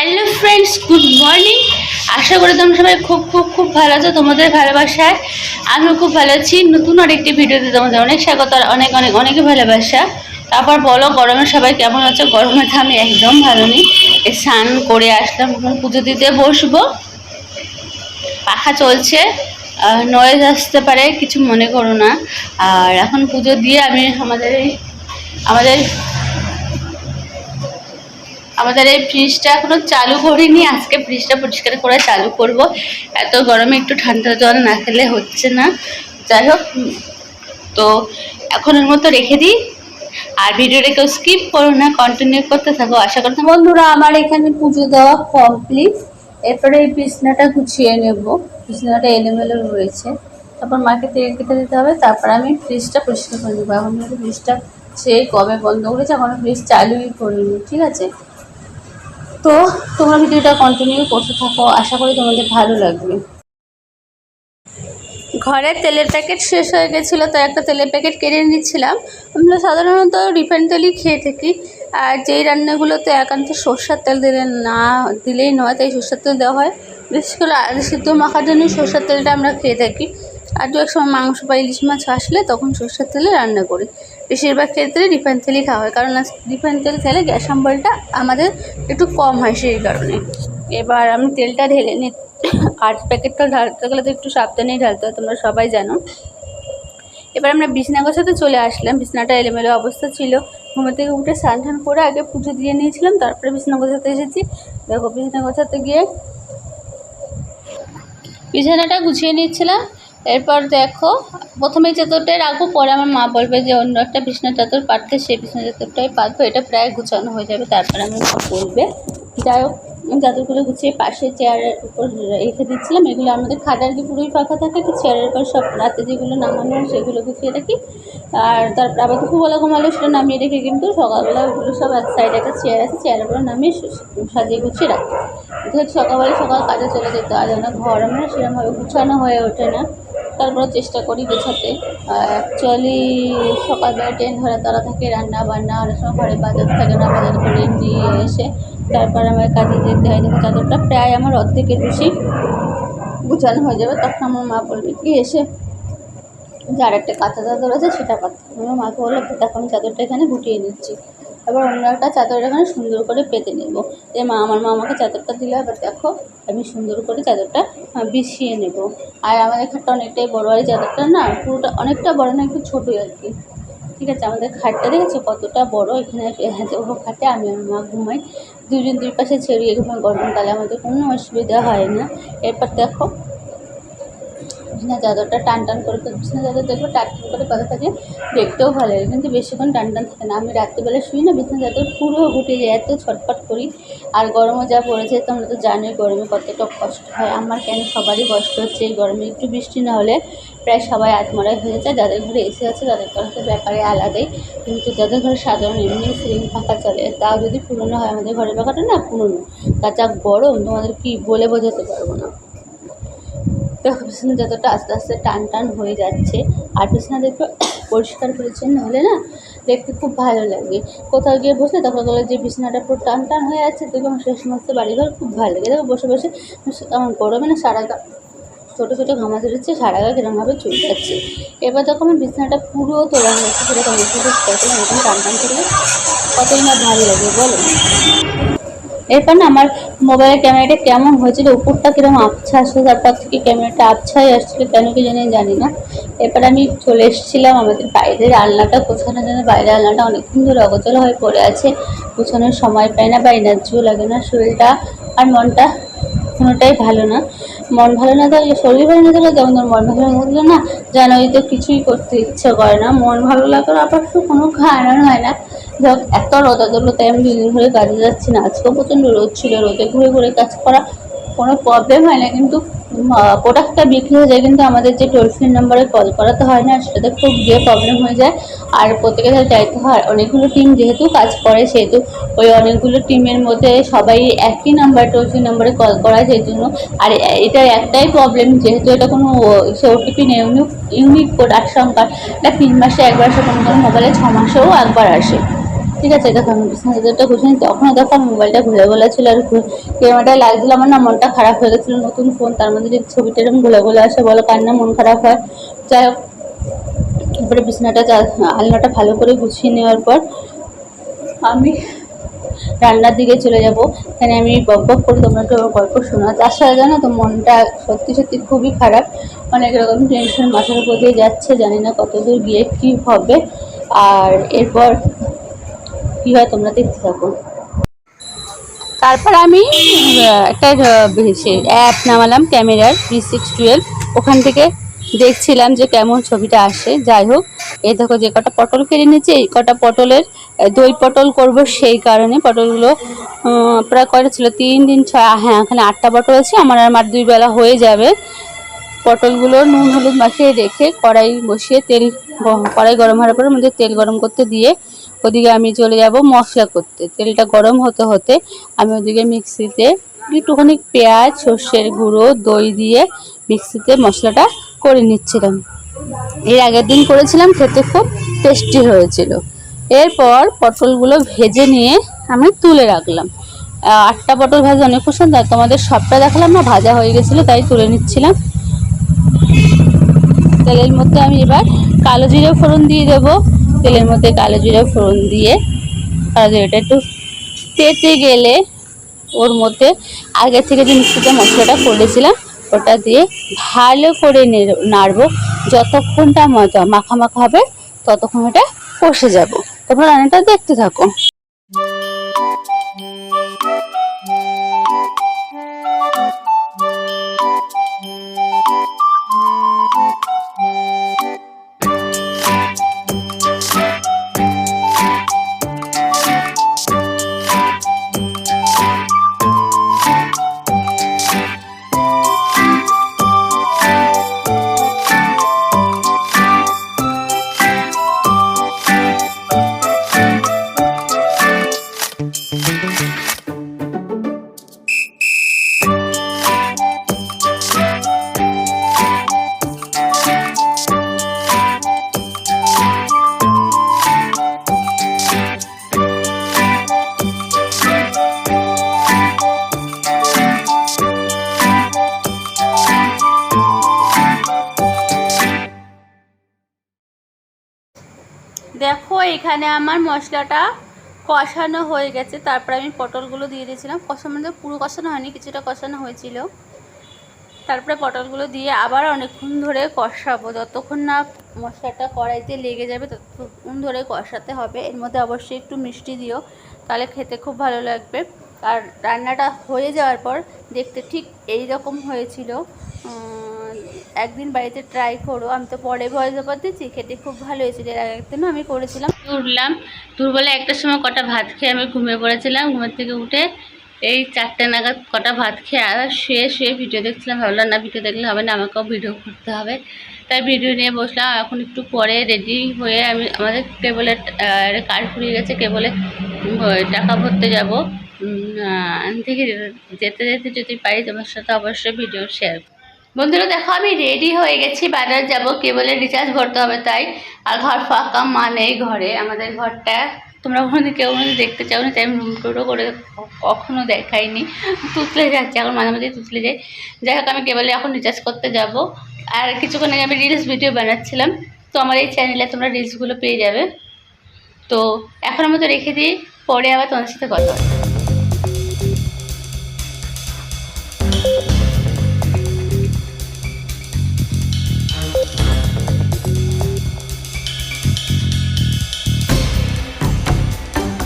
Hello friends good morning আশা করি তোমরা সবাই খুব খুব খুব ভালো আছো, তোমাদের ভালোবাসায়। আমিও খুব ভালো আছি। নতুন আরেকটি ভিডিওতে তোমাদের অনেক স্বাগত আর অনেক অনেক অনেকই ভালোবাসা। তারপর বলো, গরমে সবাই কেমন আছে? গরমে তো আমি একদম ভালো এই স্নান করে আসলাম পুজো দিতে বসবো। পাখা চলছে। নয়েজ আসতে পারে, কিছু মনে করো না। আর এখন পুজো দিয়ে আমি আমাদের আমাদের আমাদের এই ফ্রিজটা এখনও চালু করিনি। আজকে ফ্রিজটা পরিষ্কার করে চালু করব। এত গরমে একটু ঠান্ডা জল না খেলে হচ্ছে না। যাই হোক তো এখনের মতো রেখে দিই। আর ভিডিওটা কেউ স্কিপ করো না কন্টিনিউ করতে থাকো। আশা করতে বন্ধুরা আমার এখানে পুজো দেওয়া কমপ্লিট এরপরে এই বিছনাটা গুছিয়ে নেব। বিছনাটা এলোমেলো রয়েছে। তারপর মাকে তেল কেটে দিতে হবে। তারপর আমি ফ্রিজটা পরিষ্কার করে নেব। এখন ফ্রিজটা সেই কবে বন্ধ করেছে, এখনও ফ্রিজ চালুই করিনি। ঠিক আছে? তো তোমরা ভিডিওটা কন্টিনিউ করতে থাকো। আশা করি তোমাদের ভালো লাগবে। ঘরে তেলের প্যাকেট শেষ হয়ে গেছিল, তো একটা তেলের প্যাকেট কিনে নিচ্ছিলাম আমরা সাধারণত রিফাইন তেলই খেয়ে থাকি, আর যেই রান্নাগুলোতে একান্ত সর্ষার তেল দিলে না, দিলেই নয়, তাই সর্ষার তেল দেওয়া হয়। বিশেষ করে আলু সিদ্ধ মাখার জন্য সর্ষার তেলটা আমরা খেয়ে থাকি। আর দু এক সময় মাংস বা ইলিশ মাছ আসলে তখন সর্ষের তেলে রান্না করি। বেশিরভাগ ক্ষেত্রে রিফাইন তেলই খাওয়া হয়। কারণ রিফাইন তেল খেলে গ্যাস অম্বলটা আমাদের একটু কম হয় সেই কারণে। এবার আমি তেলটা ঢেলে নি আর প্যাকেটটা ঢালতে গেলে তো একটু সাবধানেই ঢালতে হয়, তোমরা সবাই জানো। এবার আমরা বিছনা গোছাতে চলে আসলাম। বিছনাটা এলোমেলো অবস্থা ছিল। ঘুম থেকে উঠে স্নান টান করে আগে পুজো দিয়ে নিয়েছিলাম, তারপরে বিছনা গোছাতে এসেছি। দেখো বিছনা গোছাতে গিয়ে বিছানাটা গুছিয়ে নিচ্ছিলাম। এরপর দেখো, প্রথমে চাদরটাই রাখব, পরে আমার মা বলবে যে অন্য একটা বিছনা চাদর পাততে সেই বিছনা চাদরটাই পাতবো এটা প্রায় গুছানো হয়ে যাবে, তারপরে আমার মা বলবে যাই হোক চাদরগুলো গুছিয়ে পাশে চেয়ারের উপর রেখে দিচ্ছিলাম, এগুলো আমাদের খাটার কি পুরোই ফাঁকা থাকে, তো চেয়ারের উপর সব রাতে যেগুলো নামানো হয় সেগুলো গুছিয়ে রাখি। আর তারপর আবার দুপুরবেলা ঘুমালেও সেটা নামিয়ে রেখে কিন্তু সকালবেলা ওগুলো সব এক সাইডে একটা চেয়ার আছে, চেয়ারের উপর নামিয়ে সাজিয়ে গুছিয়ে রাখি। সকালবেলা সকাল কাজে চলে যেতে হয় যেন ঘর আমরা সেরকমভাবে গুছানো হয়ে ওঠে না। তারপরে চেষ্টা করি গোছাতে। অ্যাকচুয়ালি সকালবেলা ট্রেন ধরা তারা থাকে রান্না বান্না অনেক সময় ঘরে বাজার থাকে না, বাজার করে নিয়ে এসে তারপর আমার কাজে যেতে হয়। দেখো চাদরটা প্রায় আমার অর্ধেকের বেশি গুছানো হয়ে যাবে। তখন আমার মা বলবে, কি এসে? যে আর একটা কাঁথা চাদর আছে সেটা পাততে। আমার মাকে বলল, দেখো, আমি চাদরটা এখানে গুটিয়ে নিচ্ছি। এবার অন্য একটা চাদর এখানে সুন্দর করে পেতে নেব। এই মা, আমার মা আমাকে চাদরটা দিলে, এবার দেখো, আমি সুন্দর করে চাদরটা বিছিয়ে নেব। আর আমাদের খাটটা অনেকটাই বড়, আর চাদরটা না পুরোটা অনেকটা বড় না, একটু ছোটোই আর কি। ঠিক আছে, আমাদের খাটটা দেখেছ কতটা বড়? এখানে হ্যাঁ ওপর খাটে আমি আমার মা ঘুমাই। দুজন দুই পাশে ছড়িয়ে ঘুমাই, গরমকালে আমাদের কোনো অসুবিধা হয় না। এরপর দেখো বিছনা চাদরটা টান টান করে বিছনা চাদর দেখব টান টান করে কথা থাকে দেখতেও ভালো লাগে, কিন্তু বেশিক্ষণ টান টান থাকে না। আমি রাত্রিবেলা শুই না, বিছনা চাদর পুরো গুটে যায়, এত ছটফট করি। আর গরমও যা পড়েছে, তোমরা তো জানোই গরমে কতটা কষ্ট হয়। আমার কেন সবারই কষ্ট হচ্ছে এই গরমে? একটু বৃষ্টি না হলে প্রায় সবাই আত্মরাই হয়ে যায়। যাদের ঘরে এসে আছে, তাদের কাছে ব্যাপারে আলাদাই। কিন্তু যাদের ঘরে সাধারণ এমনি সিলিং পাখা চলে, তাও যদি পুরনো হয়, আমাদের ঘরের পাখাটা না পুরনো। তা যা গরম, তোমাদের কি বলে বোঝাতে পারব না। দেখো বিছানা যতটা আস্তে আস্তে টান টান হয়ে যাচ্ছে। আর বিছানা দেখবে পরিষ্কার পরিচ্ছন্ন হলে না, দেখতে খুব ভালো লাগে। কোথাও গিয়ে বসলে তখন বলে যে, বিছানাটা পুরো টান টান হয়ে আছে আমার সেই সমস্ত বাড়িঘর খুব ভালো লাগে। দেখো, বসে বসে আমার গরমে না সারা গা, ছোটো ছোটো ঘামা ধরেছে সারা গা চুল যাচ্ছে। এবার দেখো আমার বিছানাটা পুরো তোলা হয়েছে সেরকম এসে করছিলাম এরকম টান টান করলে কতই না ভালো লাগে, বলো? এরপর না আমার মোবাইলের ক্যামেরাটা কেমন হয়েছিল, উপরটা কীরকম আবছা আসছে তারপর থেকে ক্যামেরাটা আবছাই আসছিল কেন কি জানি জানি না। এরপর আমি চলে এসেছিলাম আমাদের বাইরের আলনাটা, গোছানোর জন্য বাইরের আলনাটা অনেকক্ষণ ধরে অগোচর হয়ে পড়ে আছে। গোছানোর সময় পায় না, বা এনার্জিও লাগে না শরীরটা, আর মনটা কোনোটাই ভালো না। মন ভালো না থাকলে, শরীর ভালো না থাকলে যেমন মন ভালো না থাকলে না জানোই তো কিছুই করতে ইচ্ছে করে না। মন ভালো লাগার আবার তো কোনো কারণ হয় না। যাক, এত রোদা দিল তাই আমি দুদিন ধরে কাজে যাচ্ছি না। আজকেও প্রচণ্ড রোদ ছিল, রোদে ঘুরে ঘুরে কাজ করা কোনো প্রবলেম হয় না, কিন্তু প্রোডাক্টটা বিক্রি হয়ে যায়, কিন্তু আমাদের যে টোল ফ্রি নাম্বারে কল করাতে হয় না, সেটাতে খুব গিয়ে প্রবলেম হয়ে যায়। আর প্রত্যেকের সাথে যাইতে হয়। অনেকগুলো টিম যেহেতু কাজ করে, সেহেতু ওই অনেকগুলো টিমের মধ্যে সবাই একই নাম্বার টোল ফ্রি নাম্বারে কল করায়, সেই জন্য। আর এটা একটাই প্রবলেম যেহেতু এটা কোনো সে ওটিপি নেই ইউনিক কোড আট সংখ্যার এটা তিন মাসে একবার আসে কোনো কোনো মোবাইলে ছ মাসেও একবার আসে। ঠিক আছে দেখো আমি চাদরটা গুছিয়ে নিই তখনও দেখো আমার মোবাইলটা ঘুরে গোলা ছিল আর ক্যামেরাটা লাগছিল, আমার না মনটা খারাপ হয়ে গেছিল, নতুন ফোন তার মধ্যে যদি ছবিটা এরকম ঘুরে গোলা আসে, বলো কার না মন খারাপ হয়। যাই হোক তারপরে বিছানাটা আলনাটা ভালো করে গুছিয়ে নেওয়ার পর আমি রান্নার দিকে চলে যাব। এখানে আমি বক বক করে তোমরা একটু গল্প শোনা। তার সাথে জানো তো, মনটা সত্যি সত্যি খুবই খারাপ। অনেক রকম টেনশন মাথার উপর দিয়ে যাচ্ছে, জানি না কত দূর গিয়ে কী হবে। আর এরপর কী হয় তোমরা দেখতে থাকো। তারপর আমি একটা অ্যাপ নামালাম ক্যামেরার থ্রি সিক্স টুয়েলভ ওখান থেকে দেখছিলাম যে কেমন ছবিটা আসে। যাই হোক, এই দেখো যে কটা পটল কেড়ে নিয়েছি, এই কটা পটলের দই পটল করব সেই কারণে পটলগুলো প্রায় কয়টা ছিল? তিন দিন ছয় হ্যাঁ এখানে আটটা পটল আছে। আমার আর মার দুই বেলা হয়ে যাবে। পটলগুলো নুন হলুদ মাখিয়ে রেখে কড়াই বসিয়ে তেল কড়াই গরম হওয়ার পরে মধ্যে তেল গরম করতে দিয়ে ওদিকে আমি চলে যাব মশলা করতে। তেলটা গরম হতে হতে আমি ওদিকে মিক্সিতে একটুখানি পেঁয়াজ, সর্ষের গুঁড়ো, দই দিয়ে মিক্সিতে মশলাটা করে নিচ্ছিলাম। এর আগের দিন করেছিলাম, খেতে খুব টেস্টি হয়েছিল। এরপর পটলগুলো ভেজে নিয়ে আমি তুলে রাখলাম। আটটা পটল ভাজা অনেক পছন্দ, আর তোমাদের সবটা দেখালাম না, ভাজা হয়ে গেছিল, তাই তুলে নিচ্ছিলাম। তেলের মধ্যে আমি এবার কালো জিরে ফোড়ন দিয়ে দেবো। তেলের মধ্যে কালো জিরা ফোড়ন দিয়ে কালো জিরাটা একটু তেতে গেলে ওর মধ্যে আগে থেকে যে মিষ্টিতে মশলাটা করেছিলাম, ওটা দিয়ে ভালো করে নেড়ে- নাড়বো। যতক্ষণটা মজা মাখা মাখা হবে, ততক্ষণ ওটা কষে যাব। তারপর রান্নাটা দেখতে থাকো। এখানে আমার মশলাটা কষানো হয়ে গেছে। তারপর আমি পটলগুলো দিয়ে দিয়েছিলাম। কষানো মানে পুরো কষানো হয়নি, কিছুটা কষানো হয়েছিল। তারপরে পটলগুলো দিয়ে আবার অনেকক্ষণ ধরে কষাবো। যতক্ষণ না মশলাটা কড়াইতে লেগে যাবে, ততক্ষণ ধরে কষাতে হবে। এর মধ্যে অবশ্যই একটু মিষ্টি দিও, তাহলে খেতে খুব ভালো লাগবে। আর রান্নাটা হয়ে যাওয়ার পর দেখতে ঠিক এই রকম হয়েছিল। একদিন বাড়িতে ট্রাই করো, আমি তো পরে ভয়েস ওভার দিচ্ছি, খেতে খুব ভালো হয়েছিল, এর আগের দিনও আমি করেছিলাম। উঠলাম, দুপুরবেলা একটার সময় কটা ভাত খেয়ে আমি ঘুমিয়ে পড়েছিলাম, ঘুমের থেকে উঠে এই চারটে নাগাদ কটা ভাত খেয়ে আবার শুয়ে শুয়ে ভিডিও দেখছিলাম, ভাবলাম, না ভিডিও দেখলে হবে না, আমাকেও ভিডিও করতে হবে। তাই ভিডিও নিয়ে বসলাম এখন একটু পরে রেডি হয়ে আমি আমাদের কেবলের কার্ড ফুরিয়ে গেছে কেবলে টাকা ভরতে যাব। থেকে যেতে যেতে যদি পারি তোমার সাথে অবশ্যই ভিডিও শেয়ার বন্ধুরা, দেখো, আমি রেডি হয়ে গেছি, বাজার যাব কেবলের রিচার্জ ভরতে হবে তাই। আর ঘর ফাঁকা মা নেই ঘরে, আমাদের ঘরটা, তোমরা কোনোদিন কেউ কোনোদিন দেখতে চাও না, তাই আমি রুম টুরও করে কখনো দেখাইনি। তুতলে যাচ্ছে, এখন মাঝে মাঝে তুতলে যাই। যাই হোক, আমি কেবলে এখন রিচার্জ করতে যাব। আর কিছুক্ষণ আগে আমি রিলস ভিডিও বানাচ্ছিলাম। তো আমার এই চ্যানেলে তোমরা রিলসগুলো পেয়ে যাবে। তো এখন আমি তো রেখে দিই, পরে আবার তোমার সাথে কথা হবে।